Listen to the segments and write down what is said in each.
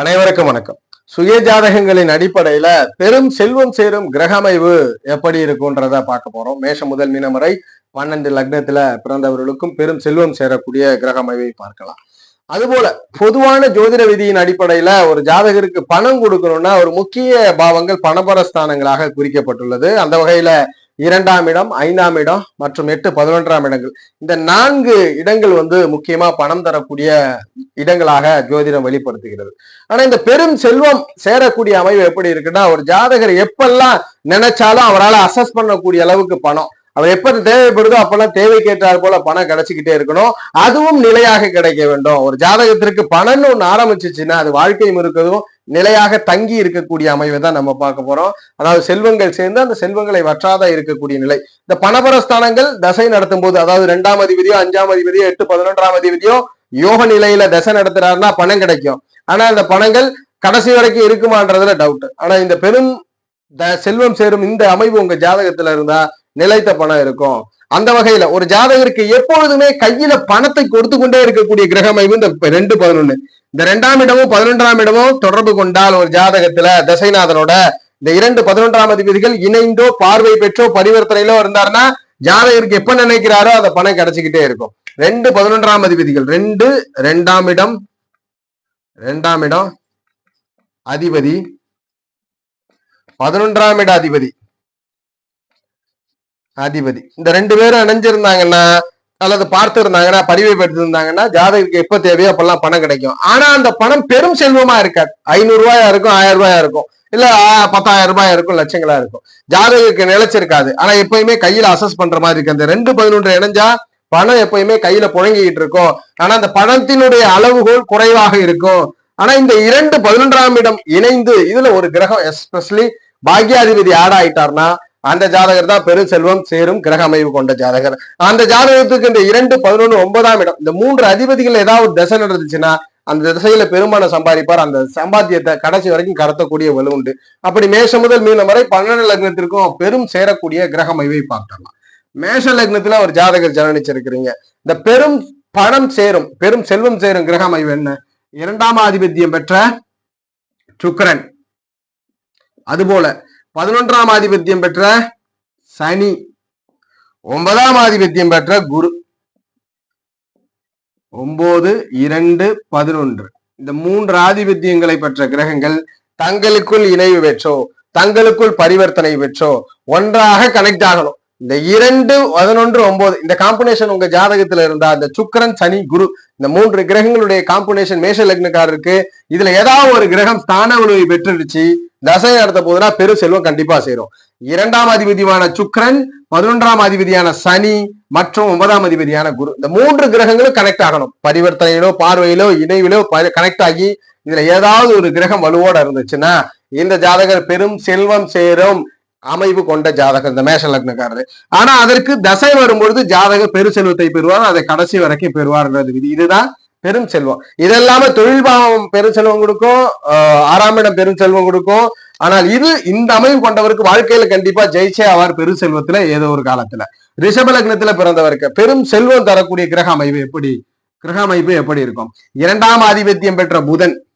அனைவருக்கும் வணக்கம். சுய ஜாதகங்களின் அடிப்படையில பெரும் செல்வம் சேரும் கிரக அமைவு எப்படி இருக்கும்ன்றத பார்க்க போறோம். மேஷம் முதல் மீனம் வரை பன்னெண்டு லக்னத்துல பிறந்தவர்களுக்கும் பெரும் செல்வம் சேரக்கூடிய கிரக அமைவை பார்க்கலாம். அதுபோல பொதுவான ஜோதிட விதியின் அடிப்படையில ஒரு ஜாதகருக்கு பணம் கொடுக்கணும்னா ஒரு முக்கிய பாவங்கள் பணபரஸ்தானங்களாக குறிக்கப்பட்டுள்ளது. அந்த வகையில இரண்டாம் இடம் ஐந்தாம் இடம் மற்றும் எட்டு பதினொன்றாம் இடங்கள். இந்த நான்கு இடங்கள் வந்து முக்கியமா பணம் தரக்கூடிய இடங்களாக ஜோதிடம் வெளிப்படுத்துகிறது. ஆனா இந்த பெரும் செல்வம் சேரக்கூடிய அமைவு எப்படி இருக்குன்னா ஒரு ஜாதகர் எப்பெல்லாம் நினைச்சாலும் அவரால் அசஸ் பண்ணக்கூடிய அளவுக்கு பணம். அவர் எப்ப தேவைப்படுதோ அப்பெல்லாம் தேவைக்கேற்றார் போல பணம் கிடைச்சிக்கிட்டே இருக்கணும். அதுவும் நிலையாக கிடைக்க வேண்டும். ஒரு ஜாதகத்திற்கு பணம்னு ஒன்று ஆரம்பிச்சிச்சுன்னா அது வாழ்க்கை முழுக்கதும் நிலையாக தங்கி இருக்கக்கூடிய அமைவை தான் நம்ம பார்க்க போறோம். அதாவது செல்வங்கள் சேர்ந்து அந்த செல்வங்களை வற்றாத இருக்கக்கூடிய நிலை. இந்த பணபரஸ்தானங்கள் தசை நடத்தும் போது அதாவது ரெண்டாம் அதிபதியோ அஞ்சாம் அதிபதியோ எட்டு பதினொன்றாம் அதிபதியோ யோக நிலையில தசை நடத்துறாருன்னா பணம் கிடைக்கும். ஆனா இந்த பணங்கள் கடைசி வரைக்கும் இருக்குமான்றதுல டவுட் ஆனா இந்த பெரும் த- செல்வம் சேரும் இந்த அமைவு உங்க ஜாதகத்துல இருந்தா நிலைத்த பணம் இருக்கும். அந்த வகையில ஒரு ஜாதகருக்கு எப்பொழுதுமே கையில பணத்தை கொடுத்து கொண்டே இருக்கக்கூடிய கிரக அமைவு இந்த ரெண்டு பதினொன்னு. இந்த ரெண்டாம் இடமும் பதினொன்றாம் இடமும் தொடர்பு கொண்டால் ஒரு ஜாதகத்துல தசைநாதனோட இந்த இரண்டு பதினொன்றாம் அதிபதிகள் இணைந்தோ பார்வை பெற்றோ பரிவர்த்தனையிலோ இருந்தாருன்னா ஜாதகருக்கு எப்ப நினைக்கிறாரோ அந்த பணம் கிடைச்சிக்கிட்டே இருக்கும். ரெண்டு பதினொன்றாம் அதிபதிகள் ரெண்டு ரெண்டாம் இடம் ரெண்டாம் இடம் அதிபதி பதினொன்றாம் இட அதிபதி. அதிபதி. இந்த ரெண்டு பேரும் இணைஞ்சிருந்தாங்கன்னா அல்லது பார்த்து இருந்தாங்கன்னா பதிவை பெற்றிருந்தாங்கன்னா ஜாதகருக்கு எப்ப தேவையோ அப்பெல்லாம் பணம் கிடைக்கும். ஆனா அந்த பணம் பெரும் செல்வமா இருக்காது. ஐநூறு ரூபாயா இருக்கும் ஆயிரம் ரூபாயா இருக்கும். இல்ல பத்தாயிரம் ரூபாயா இருக்கும் லட்சங்களா இருக்கும். ஜாதகத்துக்கு நிலைச்சிருக்காது. ஆனா எப்பயுமே கையில அசஸ் பண்ற மாதிரி இருக்கு. அந்த ரெண்டு பதினொன்று இணைஞ்சா பணம் எப்பயுமே கையில புழங்கிக்கிட்டு இருக்கும். ஆனா அந்த பணத்தினுடைய அளவுகோல் குறைவாக இருக்கும். ஆனா இந்த இரண்டு பதினொன்றாம் இடம் இணைந்து இதுல ஒரு கிரகம் எஸ்பெஷலி பாக்யாதிபதி ஆட் ஆயிட்டார்னா அந்த ஜாதகர் தான் பெரும் செல்வம் சேரும் கிரக அமைவு கொண்ட ஜாதகர். அந்த ஜாதகத்துக்கு இந்த இரண்டு பதினொன்று ஒன்பதாம் இடம். இந்த மூன்று அதிபதிகள் ஏதாவது ஒரு திசை நடந்துச்சுன்னா அந்த திசையில பெருமான சம்பாதிப்பார். அந்த சம்பாத்தியத்தை கடைசி வரைக்கும் கடத்தக்கூடிய வலு உண்டு. அப்படி மேஷம் முதல் மீனம் வரை பன்னெண்டு லக்னத்திற்கும் பெரும் சேரக்கூடிய கிரக அமைவை பார்க்கலாம். மேஷ லக்னத்துல ஒரு ஜாதகர் ஜனனிச்சிருக்கிறீங்க. இந்த பெரும் பணம் சேரும் பெரும் செல்வம் சேரும் கிரக அமைவு என்ன? இரண்டாம் ஆதிபத்தியம் பெற்ற சுக்கரன். அதுபோல பதினொன்றாம் ஆதிபத்தியம் பெற்ற சனி ஒன்பதாம் ஆதிபத்தியம் பெற்ற குரு. ஒன்பது இரண்டு பதினொன்று. இந்த மூன்று ஆதிபத்தியங்களை பெற்ற கிரகங்கள் தங்களுக்குள் இணைவு பெற்றோ தங்களுக்குள் பரிவர்த்தனை பெற்றோ ஒன்றாக கனெக்ட் ஆகணும். இந்த இரண்டு பதினொன்று ஒன்பது இந்த காம்பினேஷன் உங்க ஜாதகத்துல இருந்தா அந்த சுக்கரன் சனி குரு இந்த மூன்று கிரகங்களுடைய காம்பினேஷன் மேஷ லக்னக்காரருக்கு இதுல ஏதாவது ஒரு கிரகம் ஸ்தான உணவை பெற்றுடுச்சு தசை நடத்த போதுனா பெரு செல்வம் கண்டிப்பா சேரும். இரண்டாம் அதிபதியான சுக்ரன் பதினொன்றாம் அதிபதியான சனி மற்றும் ஒன்பதாம் அதிபதியான குரு. இந்த மூன்று கிரகங்களும் கனெக்ட் ஆகணும். பரிவர்த்தனையிலோ பார்வையிலோ இணைவிலோ கனெக்ட் ஆகி இதுல ஏதாவது ஒரு கிரகம் வலுவோட இருந்துச்சுன்னா இந்த ஜாதகர் பெரும் செல்வம் சேரும் அமைவு கொண்ட ஜாதகர் இந்த மேஷ லக்னக்காரர். ஆனா அதற்கு தசை வரும்பொழுது ஜாதகர் பெரு செல்வத்தை பெறுவார் அதை கடைசி வரைக்கும் பெறுவார்ன்றது விதி. இதுதான் பெரும் செல்வம். இதெல்லாம தொழில் பாவம் பெரும் செல்வம் கொடுக்கும். ஆஹ் ஆறாம் இடம் பெரும் செல்வம் கொடுக்கும். ஆனால் இது இந்த அமைவு கொண்டவருக்கு வாழ்க்கையில கண்டிப்பா ஜெயிச்சே ஆவார் பெரும் செல்வத்துல ஏதோ ஒரு காலத்துல. ரிஷப லக்னத்துல பிறந்தவருக்கு பெரும் செல்வம் தரக்கூடிய கிரக அமைவு எப்படி? கிரக அமைப்பு எப்படி இருக்கும்? இரண்டாம் ஆதிபத்தியம் பெற்ற புதன்.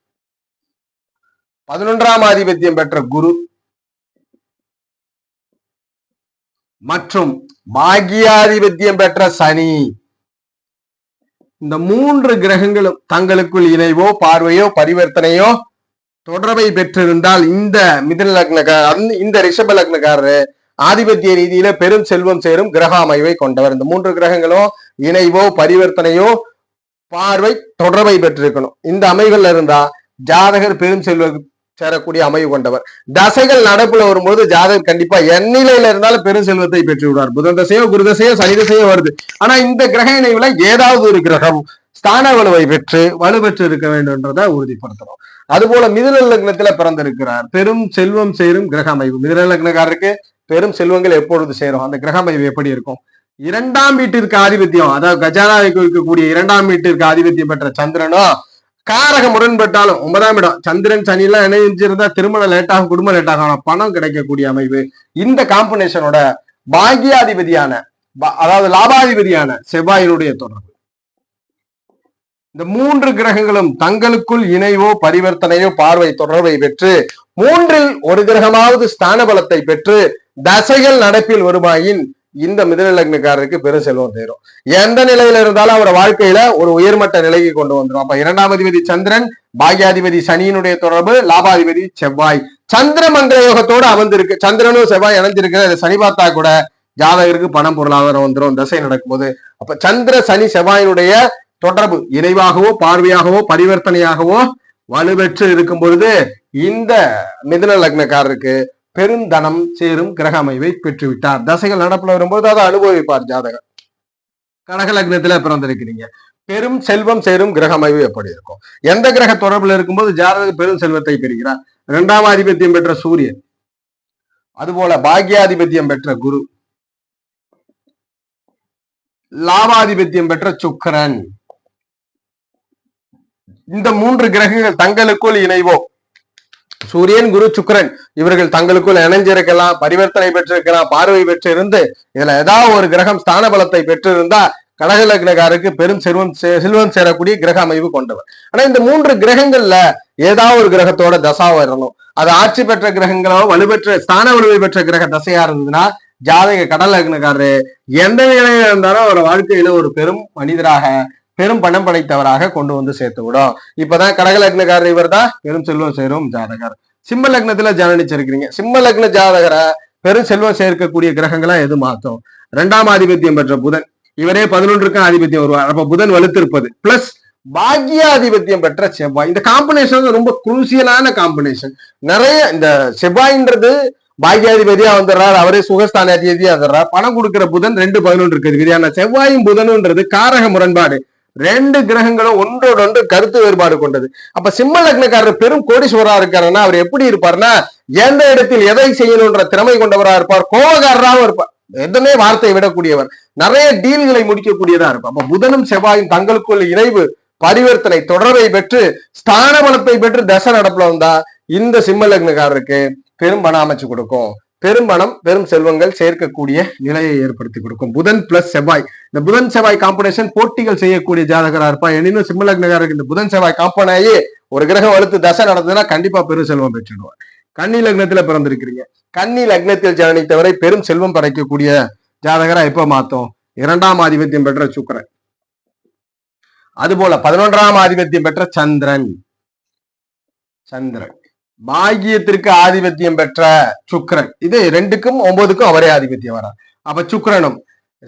பதினொன்றாம் ஆதிபத்தியம் பெற்ற குரு. மற்றும் பாக்கியாதிபத்தியம் பெற்ற சனி. இந்த மூன்று கிரகங்களும் தங்களுக்குள் இணைவோ பார்வையோ பரிவர்த்தனையோ தொடர்பை பெற்றிருந்தால் இந்த மிதன லக்னக்கார இந்த ரிஷப லக்னக்காரரு ஆதிபத்திய ரீதியில பெரும் செல்வம் சேரும் கிரக அமைவை கொண்டவர். இந்த மூன்று கிரகங்களும் இணைவோ பரிவர்த்தனையோ பார்வை தொடர்பை பெற்றிருக்கணும். இந்த அமைகள்ல இருந்தா ஜாதகர் பெரும் செல்வ சேரக்கூடிய அமைவு கொண்டவர். தசைகள் நடப்புல வரும்போது ஜாதகர் கண்டிப்பா எண்ணிலையில இருந்தாலும் பெரும் செல்வத்தை பெற்று விடுவார் புதன் தசையோ குரு தசையோ சனி தசையோ வருது. ஆனா இந்த கிரக இணைவுல ஏதாவது ஒரு கிரகம் ஸ்தான வலுவை பெற்று வலுப்பெற்று இருக்க வேண்டும்ன்றதை உறுதிப்படுத்துறோம். அதுபோல மிதுன லக்னத்துல பிறந்திருக்கிறார். பெரும் செல்வம் சேரும் கிரக அமைவு. மிதுன லக்னக்காரருக்கு பெரும் செல்வங்கள் எப்பொழுது சேரும்? அந்த கிரக அமைவு எப்படி இருக்கும்? இரண்டாம் வீட்டிற்கு ஆதிபத்தியம். அதாவது கஜானாவை குறிக்கக்கூடிய இரண்டாம் வீட்டிற்கு ஆதிபத்தியம் பெற்ற சந்திரனோ காரக முரண்பட்டாலும் ஒன்பதாம் இடம். சந்திரன் சனி எல்லாம் இணைஞ்சிருந்தா திருமணம் லேட்டாகும் குடும்பம் லேட்டாகும். ஆனா பணம் கிடைக்கக்கூடிய அமைவு இந்த காம்பினேஷனோட பாகியாதிபதியான அதாவது லாபாதிபதியான செவ்வாயினுடைய தொடர்பு. இந்த மூன்று கிரகங்களும் தங்களுக்குள் இணைவோ பரிவர்த்தனையோ பார்வை தொடர்பை பெற்று மூன்றில் ஒரு கிரகமாவது ஸ்தான பலத்தை பெற்று தசைகள் நடப்பில் வருமாயின் இந்த மிதினலக்னக்காரருக்கு பெரும் செல்வம் தேரும். எந்த நிலையில இருந்தாலும் அவர் வாழ்க்கையில ஒரு உயர்மட்ட நிலைக்கு கொண்டு வந்துடும் அப்ப இரண்டாம் அதிபதி சந்திரன் பாக்யாதிபதி சனியினுடைய தொடர்பு லாபாதிபதி செவ்வாய். சந்திர மந்திர யோகத்தோடு அமர்ந்திருக்கு. சந்திரனும் செவ்வாய் இணைஞ்சிருக்கு சனி பார்த்தா கூட ஜாதகருக்கு பணம் பொருளாதாரம் வந்துடும் தசை நடக்கும்போது. அப்ப சந்திர சனி செவ்வாயினுடைய தொடர்பு இணைவாகவோ பார்வையாகவோ பரிவர்த்தனையாகவோ வலுவெற்று இருக்கும் பொழுது இந்த மிதுன லக்னக்காரருக்கு பெருந்தனம் சேரும் கிரக அமைவை பெற்றுவிட்டார். தசைகள் நடப்புல வரும்போது அதை அனுபவிப்பார் ஜாதகர். கடக லக்னத்துல பிறந்திருக்கிறீங்க. பெரும் செல்வம் சேரும் கிரக அமைவு எப்படி இருக்கும்? எந்த கிரக தொடர்புல இருக்கும்போது ஜாதகர் பெரும் செல்வத்தை பெறுகிறார்? இரண்டாம் ஆதிபத்தியம் பெற்ற சூரியன். அதுபோல பாக்யாதிபத்தியம் பெற்ற குரு. லாபாதிபத்தியம் பெற்ற சுக்கரன். இந்த மூன்று கிரகங்கள் தங்களுக்குள் இணைவோ? சூரியன் குரு சுக்கரன் இவர்கள் தங்களுக்குள் இணைஞ்சிருக்கலாம் பரிவர்த்தனை பெற்றிருக்கலாம் பார்வை பெற்று இருந்து இதுல ஏதாவது ஒரு கிரகம் ஸ்தான பலத்தை பெற்றிருந்தா கடக லக்னக்காருக்கு பெரும் செல்வம் செல்வம் சேரக்கூடிய கிரக அமைவு கொண்டவர். ஆனா இந்த மூன்று கிரகங்கள்ல ஏதாவது ஒரு கிரகத்தோட தசா வரணும். அது ஆட்சி பெற்ற கிரகங்களோ வலுப்பெற்ற ஸ்தான வலுவை பெற்ற கிரக தசையா இருந்ததுன்னா ஜாதக கடல் லக்னக்காரரு எந்த நிலையில இருந்தாலும் அவர் வாழ்க்கையில ஒரு பெரும் மனிதராக பெரும் பணம் படைத்தவராக கொண்டு வந்து சேர்த்து விடும். இப்பதான் கடக லக்னக்காரர் இவர் தான் பெரும் செல்வம் சேரும் ஜாதகர். சிம்ம லக்னத்துல ஜனனிச்சிருக்கிறீங்க. சிம்ம லக்ன ஜாதகரை பெரும் செல்வம் சேர்க்கக்கூடிய கிரகங்களா எது மாத்தும்? இரண்டாம் ஆதிபத்தியம் பெற்ற புதன். இவரே பதினொன்றுக்கும் ஆதிபத்தியம் வருவார். அப்ப புதன் வலுத்திருப்பது. பிளஸ் பாக்யாதிபத்தியம் பெற்ற செவ்வாய். இந்த காம்பினேஷன் ரொம்ப குரூசியலான காம்பினேஷன் நிறைய இந்த செவ்வாய்ன்றது பாக்யாதிபதியா வந்துடுறார். அவரே சுகஸ்தானாதிபதியா வந்துடுறாரு. பணம் கொடுக்கிற புதன் ரெண்டு பதினொன்று இருக்குது. விதியான செவ்வாயும் புதனுன்றது காரக முரண்பாடு. ரெண்டு கிரகங்களும் ஒன்றோடு ஒன்று கருத்து வேறுபாடு கொண்டது. அப்ப சிம்ம லக்னக்காரர் பெரும் கோடீஸ்வரா இருக்காருன்னா அவர் எப்படி இருப்பார்னா எந்த இடத்தில் எதை செய்யணும்ன்ற திறமை கொண்டவரா இருப்பார் கோபக்காரராகவும் இருப்பார். எதுவுமே வார்த்தை விடக்கூடியவர். நிறைய டீல்களை முடிக்கக்கூடியதா இருக்கும் அப்ப புதனும் செவ்வாயும் தங்களுக்குள்ள இணைவு பரிவர்த்தனை தொடர்பை பெற்று ஸ்தான பலத்தை பெற்று தசை நடப்புல வந்தா இந்த சிம்ம லக்னக்காரருக்கு பெரும் பணம் அமைச்சு கொடுக்கும். பெரும் பணம் பெரும் செல்வங்கள் சேர்க்கக்கூடிய நிலையை ஏற்படுத்தி கொடுக்கும். புதன் பிளஸ் செவ்வாய். இந்த புதன் செவ்வாய் காம்பினேஷன் போட்டிகள் செய்யக்கூடிய ஜாதகரா இருப்பா. எனினும் சிம்மலக்னகாரருக்கு இந்த புதன் செவ்வாய் காம்பனாயே ஒரு கிரகம் வலுத்து தசை நடந்ததுன்னா கண்டிப்பா பெரும் செல்வம் பெற்றுடுவார். கன்னி லக்னத்துல பிறந்திருக்கிறீங்க. கன்னி லக்னத்தில் ஜனனித்தவரை பெரும் செல்வம் படைக்கக்கூடிய ஜாதகரா எப்ப மாத்தோம்? இரண்டாம் ஆதிபத்தியம் பெற்ற சுக்கரன். அதுபோல பதினொன்றாம் ஆதிபத்தியம் பெற்ற சந்திரன். சந்திரன். பாகியத்திற்கு ஆதிபத்தியம் பெற்ற சுக்கரன். இது ரெண்டுக்கும் ஒன்பதுக்கும் அவரே ஆதிபத்தியம் வரார். அப்ப சுக்கரனும்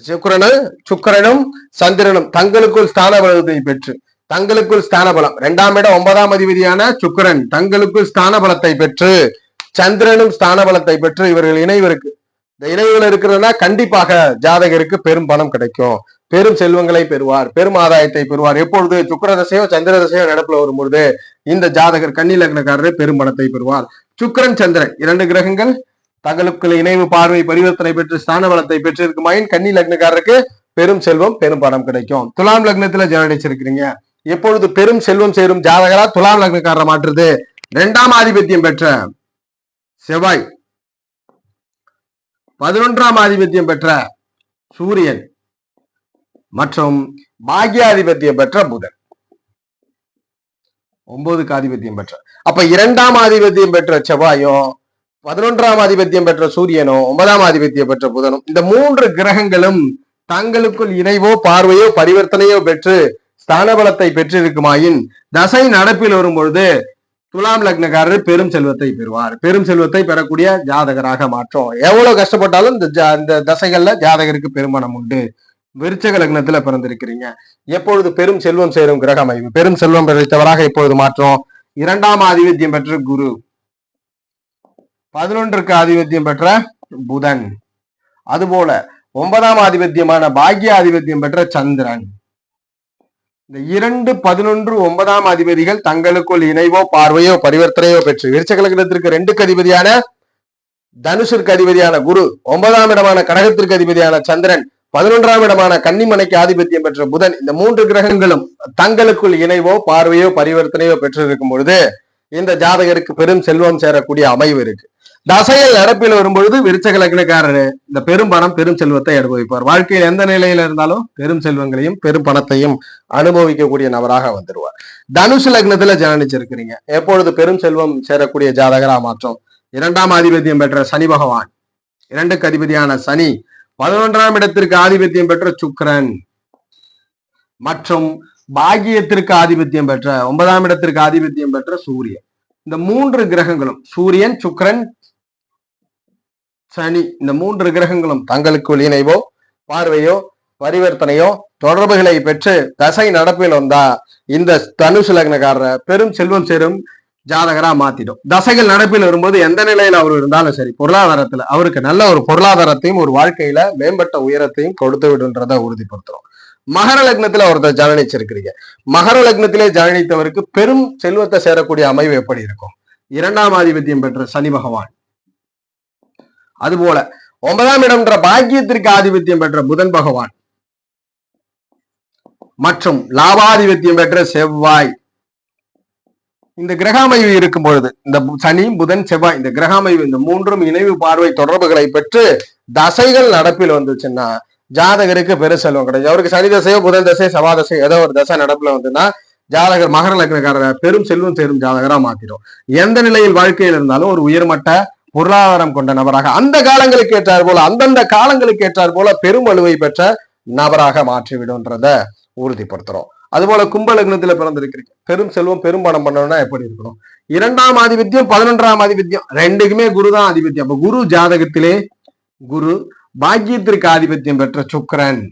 சுக்கிரனு சுக்கரனும் சந்திரனும் தங்களுக்குள் ஸ்தான பலத்தை பெற்று தங்களுக்குள் ஸ்தான பலம் இரண்டாம் இடம் ஒன்பதாம் அதிபதியான சுக்கிரன் தங்களுக்குள் ஸ்தான பலத்தை பெற்று சந்திரனும் ஸ்தான பலத்தை பெற்று இவர்கள் இணைவு இருக்கு இந்த இணைவுகள் இருக்கிறதுனா கண்டிப்பாக ஜாதகருக்கு பெரும் பணம் கிடைக்கும். பெரும் செல்வங்களை பெறுவார் பெரும் ஆதாயத்தை பெறுவார். எப்பொழுது சுக்கிர தசையோ சந்திர தசையோ நடப்புல வரும்பொழுது இந்த ஜாதகர் கன்னி லக்னக்காரரே பெரும் பணத்தை பெறுவார். சுக்கரன் சந்திரன் இரண்டு கிரகங்கள் தங்களுக்குள்ள இணைவு பார்வை பரிவர்த்தனை பெற்று ஸ்தான பலத்தை பெற்றிருக்குமாயின் கன்னி லக்னக்காரருக்கு பெரும் செல்வம் பெரும் பணம் கிடைக்கும். துலாம் லக்னத்துல ஜனடிச்சிருக்கிறீங்க எப்பொழுது பெரும் செல்வம் சேரும் ஜாதகரா துலாம் லக்னக்காரரை மாற்றுது. இரண்டாம் ஆதிபத்தியம் பெற்ற செவ்வாய். பதினொன்றாம் ஆதிபத்தியம் பெற்ற சூரியன். மற்றும் பாக்யாதிபத்தியம் பெற்ற புதன். ஒன்பதுக்கு ஆதிபத்தியம் பெற்ற. அப்ப இரண்டாம் ஆதிபத்தியம் பெற்ற செவ்வாயும் பதினொன்றாம் ஆதிபத்தியம் பெற்ற சூரியனும் ஒன்பதாம் ஆதிபத்தியம் பெற்ற புதனும் இந்த மூன்று கிரகங்களும் தங்களுக்குள் இணைவோ பார்வையோ பரிவர்த்தனையோ பெற்று ஸ்தான பலத்தை பெற்றிருக்குமாயின் தசை நடப்பில் வரும்பொழுது துலாம் லக்னக்காரர் பெரும் செல்வத்தை பெறுவார். பெரும் செல்வத்தை பெறக்கூடிய ஜாதகராக மாற்றும். எவ்வளவு கஷ்டப்பட்டாலும் இந்த ஜா- இந்த தசைகள்ல ஜாதகருக்கு பெருமணம் உண்டு. விருச்சக லக்னத்துல பிறந்திருக்கிறீங்க. எப்பொழுது பெரும் செல்வம் சேரும் கிரக அமைவு? பெரும் செல்வம் பெற்றவராக இப்பொழுது மாற்றம் இரண்டாம் ஆதிபத்தியம் பெற்ற குரு. பதினொன்றுக்கு ஆதிபத்தியம் பெற்ற புதன். அதுபோல ஒன்பதாம் ஆதிபத்தியமான பாக்ய ஆதிபத்தியம் பெற்ற சந்திரன். இந்த இரண்டு பதினொன்று ஒன்பதாம் அதிபதிகள் தங்களுக்குள் இணைவோ பார்வையோ பரிவர்த்தனையோ பெற்று விருச்சக லக்னத்திற்கு ரெண்டுக்கு அதிபதியான தனுஷிற்கு அதிபதியான குரு ஒன்பதாம் இடமான கடகத்திற்கு அதிபதியான சந்திரன் பதினொன்றாம் இடமான கன்னிமனைக்கு ஆதிபத்தியம் பெற்ற புதன் இந்த மூன்று கிரகங்களும் தங்களுக்குள் இணைவோ பார்வையோ பரிவர்த்தனையோ பெற்றிருக்கும் பொழுது இந்த ஜாதகருக்கு பெரும் செல்வம் சேரக்கூடிய அமைவு இருக்கு. தசையில் நடப்பில் வரும்பொழுது விருச்சக லக்னக்காரரு இந்த பெரும் பணம் பெரும் செல்வத்தை அனுபவிப்பார். வாழ்க்கையில் எந்த நிலையில இருந்தாலும் பெரும் செல்வங்களையும் பெரும் பணத்தையும் அனுபவிக்கக்கூடிய நபராக வந்துடுவார் தனுசு லக்னத்துல ஜனனிச்சிருக்கிறீங்க. எப்பொழுது பெரும் செல்வம் சேரக்கூடிய ஜாதகரா மாற்றம்? இரண்டாம் ஆதிபத்தியம் பெற்ற சனி பகவான் இரண்டுக்கு அதிபதியான சனி பதினொன்றாம் இடத்திற்கு ஆதிபத்தியம் பெற்ற சுக்கிரன். மற்றும் பாகியத்திற்கு ஆதிபத்தியம் பெற்ற ஒன்பதாம் இடத்திற்கு ஆதிபத்தியம் பெற்ற சூரியன். இந்த மூன்று கிரகங்களும் சூரியன் சுக்கரன் சனி இந்த மூன்று கிரகங்களும் தங்களுக்குள் இணைவோ பார்வையோ பரிவர்த்தனையோ தொடர்புகளை பெற்று தசை நடப்பில் வந்தா இந்த தனுசு லக்னக்காரரை பெரும் செல்வம் சேரும் ஜாதகரா மாத்திடும். தசைகள் நடப்பில் வரும்போது எந்த நிலையில அவர் இருந்தாலும் சரி பொருளாதாரத்துல அவருக்கு நல்ல ஒரு பொருளாதாரத்தையும் ஒரு வாழ்க்கையில மேம்பட்ட உயரத்தையும் கொடுத்து விடுன்றதை உறுதிப்படுத்துறோம். மகர லக்னத்துல ஒருத்தர் ஜனனிச்சிருக்கிறீங்க. மகர லக்னத்திலே ஜனனித்தவருக்கு பெரும் செல்வத்தை சேரக்கூடிய அமைவு எப்படி இருக்கும்? இரண்டாம் ஆதிபத்தியம் பெற்ற சனி பகவான். அதுபோல ஒன்பதாம் இடம்ன்ற பாக்கியத்திற்கு ஆதிபத்தியம் பெற்ற புதன் பகவான். மற்றும் லாபாதிபத்தியம் பெற்ற செவ்வாய். இந்த கிரகாமைவு இருக்கும் பொழுது இந்த சனி புதன் செவ்வாய் இந்த கிரகாமைவு இந்த மூன்றும் இணைவு பார்வை தொடர்புகளை பெற்று தசைகள் நடப்பில் வந்துச்சுன்னா ஜாதகருக்கு பெரு செல்வம் கிடையாது. அவருக்கு சனி தசையோ புதன் தசை செவ்வாய் தசை ஏதோ ஒரு தசை நடப்புல வந்துன்னா ஜாதகர் மகர லக்னக்காரர் பெரும் செல்வம் சேரும் ஜாதகரா மாத்திரும். எந்த நிலையில் வாழ்க்கையில் இருந்தாலும் ஒரு உயர்மட்ட பொருளாதாரம் கொண்ட நபராக அந்த காலங்களுக்கு ஏற்றார் போல அந்தந்த காலங்களுக்கு ஏற்றார் போல பெரும் வலுவை பெற்ற நபராக மாற்றிவிடும்ன்றத உறுதிப்படுத்துறோம். அதுபோல கும்ப லக்னத்துல பிறந்திருக்கிறீங்க. பெரும் செல்வம் பெரும் பணம் பண்ணணும்னா எப்படி இருக்கணும்? இரண்டாம் ஆதிபத்தியம் பதினொன்றாம் ஆதிபத்தியம் ரெண்டுக்குமே குரு தான் ஆதிபத்தியம். அப்ப குரு ஜாதகத்திலே குரு பாக்கியத்திற்கு ஆதிபத்தியம் பெற்ற சுக்கரன்.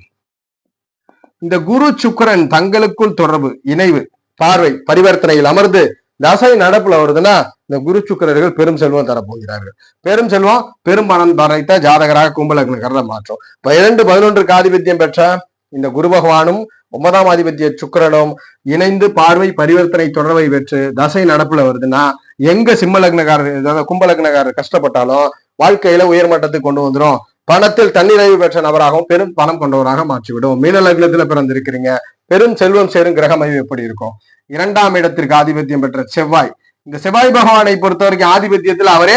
இந்த குரு சுக்கிரன் தங்களுக்குள் தொடர்பு இணைவு பார்வை பரிவர்த்தனையில் அமர்ந்து தசை நடப்புல வருதுன்னா இந்த குரு சுக்கரர்கள் பெரும் செல்வம் தரப்போகிறார்கள். பெரும் செல்வம் பெரும் பணம் பறைத்த ஜாதகராக கும்பலக்னகரத மாற்றம். இப்ப இரண்டு பதினொன்றுக்கு ஆதிபத்தியம் பெற்ற இந்த குரு பகவானும் ஒன்பதாம் ஆதிபத்திய சுக்கரனும் இணைந்து பார்வை பரிவர்த்தனை தொடர்பை பெற்று தசை நடப்புல வருதுன்னா எங்க சிம்ம லக்னக்காரர் அதாவது கும்ப லக்னக்காரர் கஷ்டப்பட்டாலும் வாழ்க்கையில உயர்மட்டத்துக்கு கொண்டு வந்துடும் பணத்தில் தன்னிறைவு பெற்ற நபராகவும் பெரும் பணம் கொண்டவராக மாற்றிவிடும். மீன லக்னத்துல பிறந்திருக்கிறீங்க. பெரும் செல்வம் சேரும் கிரகமைவு எப்படி இருக்கும்? இரண்டாம் இடத்திற்கு ஆதிபத்தியம் பெற்ற செவ்வாய். இந்த செவ்வாய் பகவானை பொறுத்த வரைக்கும் ஆதிபத்தியத்தில் அவரே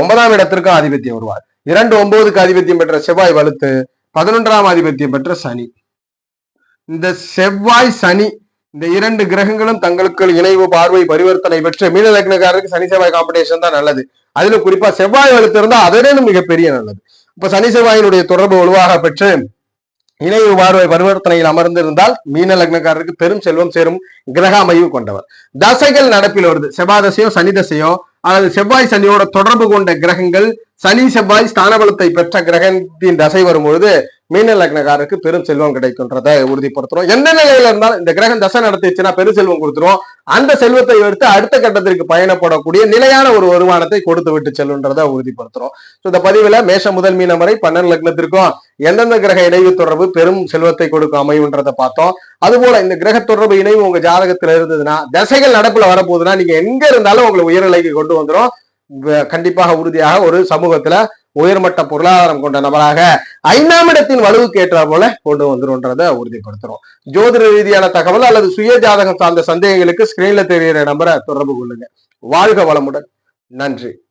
ஒன்பதாம் இடத்திற்கும் ஆதிபத்தியம் வருவார். இரண்டு ஒன்பதுக்கு ஆதிபத்தியம் பெற்ற செவ்வாய் வலுத்து பதினொன்றாம் ஆதிபத்தியம் பெற்ற சனி. இந்த செவ்வாய் சனி இந்த இரண்டு கிரகங்களும் தங்களுக்கு இணைவு பார்வை பரிவர்த்தனை பெற்று மீன லக்னக்காரருக்கு சனி செவ்வாய் காம்படிஷன் தான் நல்லது. அதுல குறிப்பா செவ்வாய் வலுத்து இருந்தா அதனும் மிகப்பெரிய நல்லது. இப்ப சனி செவ்வாயினுடைய தொடர்பு வலுவாக பெற்று இணைவு பார்வை பரிவர்த்தனையில் அமர்ந்திருந்தால் மீன லக்னக்காரருக்கு பெரும் செல்வம் சேரும் கிரக அமைவு கொண்டவர். தசைகள் நடப்பில் வருது. செவ்வாதசையோ சனி தசையோ அல்லது செவ்வாய் சனியோட தொடர்பு கொண்ட கிரகங்கள் சனி செவ்வாய் ஸ்தானபலத்தை பெற்ற கிரகத்தின் தசை வரும்பொழுது மீன லக்னக்காரருக்கு பெரும் செல்வம் கிடைக்கும்ன்றதை உறுதிப்படுத்துறோம். எந்த நிலையில இருந்தாலும் இந்த கிரகம் தசை நடத்திச்சுன்னா பெரும் செல்வம் கொடுத்துரும் அந்த செல்வத்தை எடுத்து அடுத்த கட்டத்திற்கு பயணப்படக்கூடிய நிலையான ஒரு வருமானத்தை கொடுத்து விட்டு செல்லுன்றதை உறுதிப்படுத்துறோம். ஸோ இந்த பதிவுல மேஷ முதல் மீனம் வரை பன்னெண்டு லக்னத்திற்கும் எந்தெந்த கிரக இணைவு தொடர்பு பெரும் செல்வத்தை கொடுக்கும் அமைவுன்றதை பார்த்தோம். அதுபோல இந்த கிரக தொடர்பு இணைவு உங்க ஜாதகத்துல இருந்ததுன்னா தசைகள் நடப்புல வரப்போகுதுன்னா நீங்க எங்க இருந்தாலும் உங்களை உயர்நிலைக்கு கொண்டு வந்துடும் கண்டிப்பாக உறுதியாக ஒரு சமூகத்துல உயர்மட்ட பொருளாதாரம் கொண்ட நபராக ஐந்தாம் இடத்தின் வலுவுக்கு ஏற்ற போல கொண்டு வந்துரும்ன்றதை உறுதிப்படுத்துறோம். ஜோதிட ரீதியான தகவல் அல்லது சுய ஜாதகம் சார்ந்த சந்தேகங்களுக்கு ஸ்கிரீன்ல தெரிகிற நம்பரை தொடர்பு கொள்ளுங்க. வாழ்க வளமுடன். நன்றி.